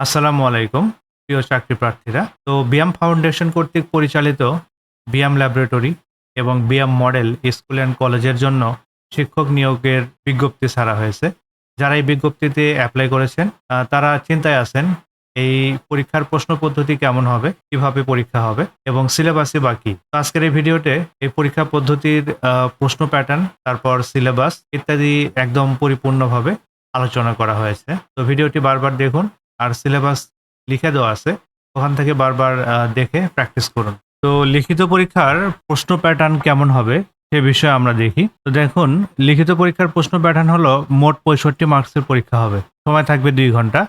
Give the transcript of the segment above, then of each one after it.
আসসালামু আলাইকুম, প্রিয় চাকরি প্রার্থীরা। তো বিয়াম ফাউন্ডেশন কর্তৃক পরিচালিত বিয়াম ল্যাবরেটরি এবং বিয়াম মডেল স্কুল অ্যান্ড কলেজের জন্য শিক্ষক নিয়োগের বিজ্ঞপ্তি ছাড়া হয়েছে। যারা এই বিজ্ঞপ্তিতে অ্যাপ্লাই করেছেন তারা চিন্তায় আছেন এই পরীক্ষার প্রশ্ন পদ্ধতি কেমন হবে, কীভাবে পরীক্ষা হবে এবং সিলেবাসে বাকি তো আজকের এই ভিডিওতে এই পরীক্ষা পদ্ধতির প্রশ্ন প্যাটার্ন তারপর সিলেবাস ইত্যাদি একদম পরিপূর্ণভাবে আলোচনা করা হয়েছে। তো ভিডিওটি বারবার দেখুন আর সিলেবাস লিখে দেওয়া আছে, ওখান থেকে বারবার দেখে প্র্যাকটিস করুন। তো লিখিত পরীক্ষার প্রশ্ন প্যাটার্ন কেমন হবে সে বিষয়ে আমরা দেখি। তো দেখুন, লিখিত পরীক্ষার প্রশ্ন প্যাটার্ন হলো মোট পঁয়ষট্টি মার্কসের পরীক্ষা হবে। সময় থাকবে দুই ঘণ্টা।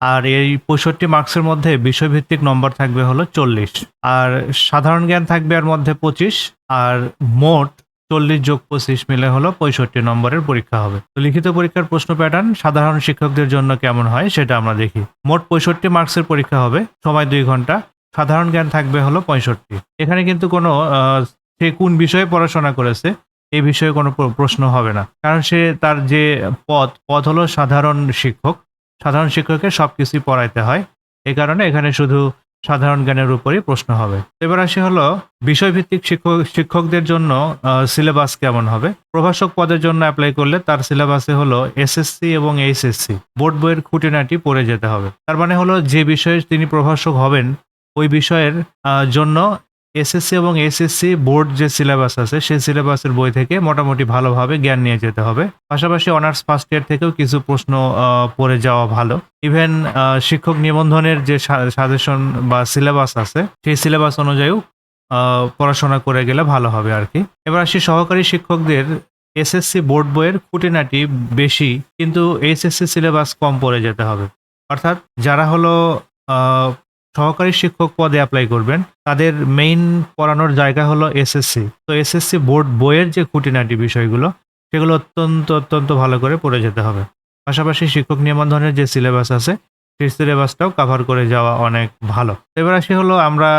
আর এই পঁয়ষট্টি মার্কসের মধ্যে বিষয়ভিত্তিক নম্বর থাকবে হলো চল্লিশ। আর সাধারণ জ্ঞান থাকবে এর মধ্যে পঁচিশ। আর মোট চল্লিশ যোগ পঁচিশ মিলে হলো পঁয়ষট্টি নম্বরের পরীক্ষা হবে। তো লিখিত পরীক্ষার প্রশ্ন প্যাটার্ন সাধারণ শিক্ষকদের জন্য কেমন হয় সেটা আমরা দেখি। মোট পঁয়ষট্টি মার্কসের পরীক্ষা হবে, সময় দুই ঘণ্টা, সাধারণ জ্ঞান থাকবে হলো পঁয়ষট্টি। এখানে কিন্তু কোনো সে কোন বিষয়ে পড়াশোনা করেছে, এই বিষয়ে কোনো প্রশ্ন হবে না। কারণ সে তার যে পদ পদ হলো সাধারণ শিক্ষক, সাধারণ শিক্ষকের সবকিছুই পড়াইতে হয়। এই কারণে এখানে শুধু সাধারণ জ্ঞানের উপরই প্রশ্ন হবে। এবার আসি হলো বিষয়ভিত্তিক শিক্ষক, শিক্ষকদের জন্য সিলেবাস কেমন হবে? প্রভাষক পদের জন্য অ্যাপ্লাই করলে তার সিলেবাসে হলো এসএসসি এবং এইচএসসি বোর্ড বইয়ের খুঁটিনাটি পড়ে যেতে হবে। তার মানে হলো যে বিষয়ে তিনি প্রভাষক হবেন, ওই বিষয়ের জন্য এসএসসি এবং এসএসসি বোর্ড যে সিলেবাস আছে, সেই সিলেবাসের বই থেকে মোটামুটি ভালোভাবে জ্ঞান নিয়ে যেতে হবে। পাশাপাশি অনার্স ফার্স্ট ইয়ার থেকেও কিছু প্রশ্ন পড়ে যাওয়া ভালো। ইভেন শিক্ষক নিবন্ধনের যে সাজেশন বা সিলেবাস আছে, সেই সিলেবাস অনুযায়ীও পড়াশোনা করে গেলে ভালো হবে আর কি। এবার আসি সহকারী শিক্ষকদের। এসএসসি বোর্ড বইয়ের খুঁটিনাটি বেশি, কিন্তু এইচএসসি সিলেবাস কম পড়ে যেতে হবে। অর্থাৎ যারা হলো সহকারী শিক্ষক পদে অ্যাপ্লাই করবেন। তাদের মেইন পড়ানোর জায়গা হলো এসএসসি তো এসএসসি বোর্ড বইয়ের যে খুঁটিনাটি বিষয়গুলো, সেগুলো অত্যন্ত অত্যন্ত ভালো করে পড়ে যেতে হবে। পাশাপাশি শিক্ষক নিবন্ধনের যে সিলেবাস আছে, সেই সিলেবাসটাও কভার করে যাওয়া অনেক ভালো। এবার আসি হলো আমরা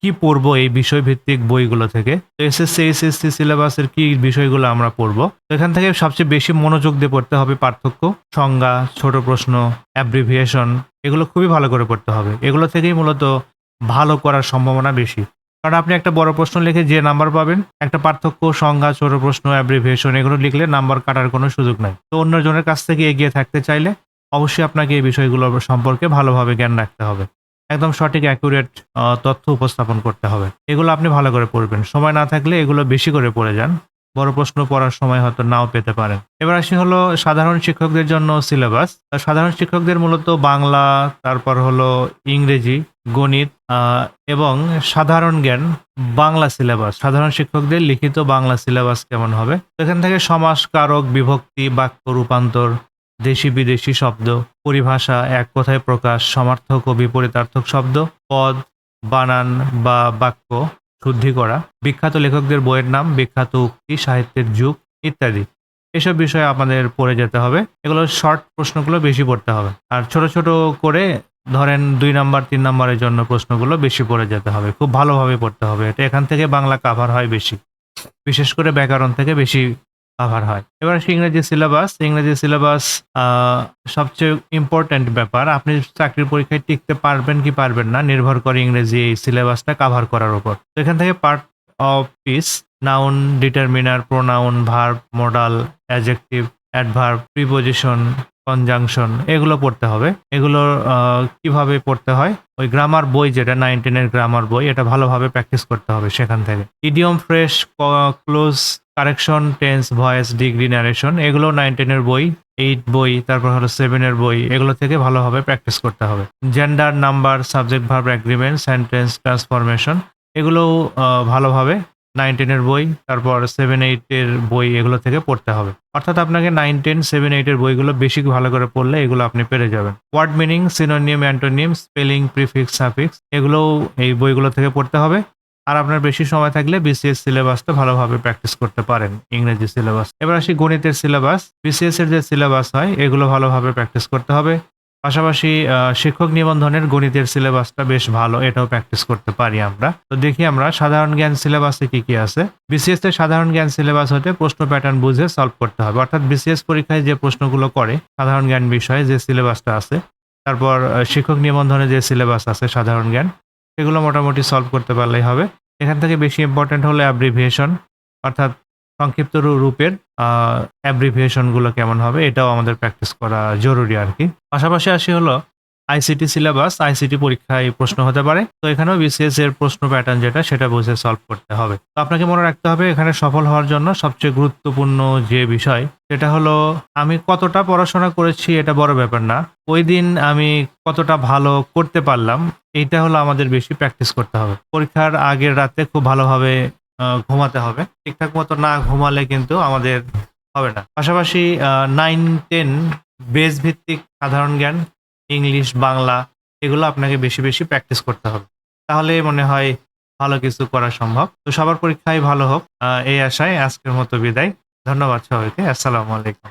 কি পড়ব এই বিষয়ভিত্তিক বইগুলো থেকে? তো এসএসসি এসএসসি সিলেবাসের কি বিষয়গুলো আমরা পড়ব? এখান থেকে সবচেয়ে বেশি মনোযোগ দিয়ে পড়তে হবে পার্থক্য, সংজ্ঞা, ছোট প্রশ্ন অ্যাব্রিভিয়েশন এগুলো খুবই ভালো করে পড়তে হবে। এগুলো থেকেই মূলত ভালো করার সম্ভাবনা বেশি। কারণ আপনি একটা বড় প্রশ্ন লিখে যে নাম্বার পাবেন, একটা পার্থক্য, সংজ্ঞা, ছোট প্রশ্ন অ্যাব্রিভিয়েশন এগুলো লিখলে নাম্বার কাটার কোনো সুযোগ নাই। তো অন্যজনের কাছ থেকে এগিয়ে থাকতে চাইলে অবশ্যই আপনাকে এই বিষয়গুলো সম্পর্কে ভালোভাবে জ্ঞান রাখতে হবে। একদম সঠিক অ্যাকুরেট তথ্য উপস্থাপন করতে হবে। এগুলো আপনি ভালো করে পড়বেন। সময় না থাকলে এগুলো বেশি করে পড়ে যান। বড় প্রশ্ন পড়ার সময় হয়তো নাও পেতে পারেন। এবার আসি হলো সাধারণ শিক্ষকদের জন্য সিলেবাস। সাধারণ শিক্ষকদের মূলত বাংলা, তারপর হলো ইংরেজি, গণিত এবং সাধারণ জ্ঞান বাংলা সিলেবাস। সাধারণ শিক্ষকদের লিখিত বাংলা সিলেবাস কেমন হবে? এখান থেকে সমাস, কারক, বিভক্তি, বাক্য, রূপান্তর, দেশি বিদেশি শব্দ, পরিভাষা, এক কথায় প্রকাশ, সমার্থক ও বিপরীতার্থক শব্দ, পদ, বানান বা বাক্য। শুদ্ধি করা, বিখ্যাত লেখকদের বইয়ের নাম, বিখ্যাত উক্তি, সাহিত্যের যুগ ইত্যাদি। এসব বিষয়ে আমাদের পড়ে যেতে হবে। এগুলো শর্ট প্রশ্নগুলো বেশি পড়তে হবে। আর ছোট ছোট করে ধরেন দুই নাম্বার, তিন নাম্বারের জন্য প্রশ্নগুলো বেশি পড়ে যেতে হবে। খুব ভালোভাবে পড়তে হবে। এটা এখান থেকে বাংলা কাভার হয় বেশি। বিশেষ করে ব্যাকরণ থেকে বেশি কাভার হয়। এবার ইংরেজি সিলেবাস ইংরেজি সিলেবাস সবচেয়ে ইম্পর্ট্যান্ট ব্যাপার। আপনি চাকরির পরীক্ষায় টিকতে পারবেন কি পারবেন না, নির্ভর করে ইংরেজি এই সিলেবাসটা কাভার করার উপর। এখান থেকে part of speech noun determiner pronoun verb modal adjective adverb preposition conjunction এগুলো পড়তে হবে। এগুলো কীভাবে পড়তে হয়? ওই গ্রামার বই যেটা নাইনটিনের গ্রামার বই, এটা ভালোভাবে প্র্যাকটিস করতে হবে সেখান থেকে। Idiom phrase clause correction tense voice degree narration এগুলো নাইন টেনের বই এইট বই, তারপর হলো সেভেনের বই, এগুলো থেকে ভালোভাবে প্র্যাকটিস করতে হবে। Gender number subject verb agreement sentence transformation এগুলো ভালোভাবে নাইন টেনের বই, তারপর সেভেন এইটের বই এগুলো থেকে পড়তে হবে। অর্থাৎ আপনাকে নাইন টেন সেভেন এইটের বইগুলো বেশি ভালো করে পড়লে এগুলো আপনি পেরে যাবেন। Word meaning synonym antonym spelling prefix suffix এগুলোও এই বইগুলো থেকে পড়তে হবে। আর আপনার বেশি সময় থাকলে বিসিএস সিলেবাসটা ভালোভাবে প্র্যাকটিস করতে পারেন, ইংরেজি সিলেবাস এবার আসি গণিতের সিলেবাস বিসিএস এর যে সিলেবাস হয়, এগুলো ভালোভাবে প্র্যাকটিস করতে হবে। পাশাপাশি শিক্ষক নিবন্ধনের গণিতের সিলেবাসটা বেশ ভালো, এটাও প্র্যাকটিস করতে পারি আমরা। তো দেখি আমরা সাধারণ জ্ঞান সিলেবাসে কি কি আছে। বিসিএস এর সাধারণ জ্ঞান সিলেবাস হতে প্রশ্ন প্যাটার্ন বুঝে সলভ করতে হবে। অর্থাৎ বিসিএস পরীক্ষায় যে প্রশ্নগুলো করে, সাধারণ জ্ঞান বিষয়ে যে সিলেবাসটা আছে, তারপর শিক্ষক নিবন্ধনে যে সিলেবাস আছে, সাধারণ জ্ঞান সেগুলো মোটামুটি সলভ করতে পারলেই হবে। এখান থেকে বেশি ইম্পর্টেন্ট হলো অ্যাব্রিভিয়েশন অর্থাৎ সংক্ষিপ্ত রূপের অ্যাব্রিভিয়েশনগুলো কেমন হবে, এটাও আমাদের প্র্যাকটিস করা জরুরি আর কি। পাশাপাশি আসি হলো আইসিটি সিলেবাস আইসিটি পরীক্ষায় প্রশ্ন হতে পারে। তো এখানেও বিসিএস এর প্রশ্ন প্যাটার্ন যেটা, সেটা বুঝে সলভ করতে হবে। তো আপনাকে মনে রাখতে হবে, এখানে সফল হওয়ার জন্য সবচেয়ে গুরুত্বপূর্ণ যে বিষয়, সেটা হলো আমি কতটা পড়াশোনা করেছি এটা বড় ব্যাপার না। ওই দিন আমি কতটা ভালো করতে পারলাম, এইটা হলো আমাদের বেশি প্র্যাকটিস করতে হবে। পরীক্ষার আগের রাতে খুব ভালোভাবে ঘুমাতে হবে। ঠিকঠাক মতো না ঘুমালে কিন্তু আমাদের হবে না। পাশাপাশি নাইন টেন বেস ভিত্তিক সাধারণ জ্ঞান ইংলিশ বাংলা, এগুলো আপনাকে বেশি বেশি প্র্যাকটিস করতে হবে। তাহলে মনে হয় ভালো কিছু করা সম্ভব। তো সবার পরীক্ষায় ভালো হোক। এই আশায় আজকের মতো বিদায়। ধন্যবাদ সবাইকে। আসসালামু আলাইকুম।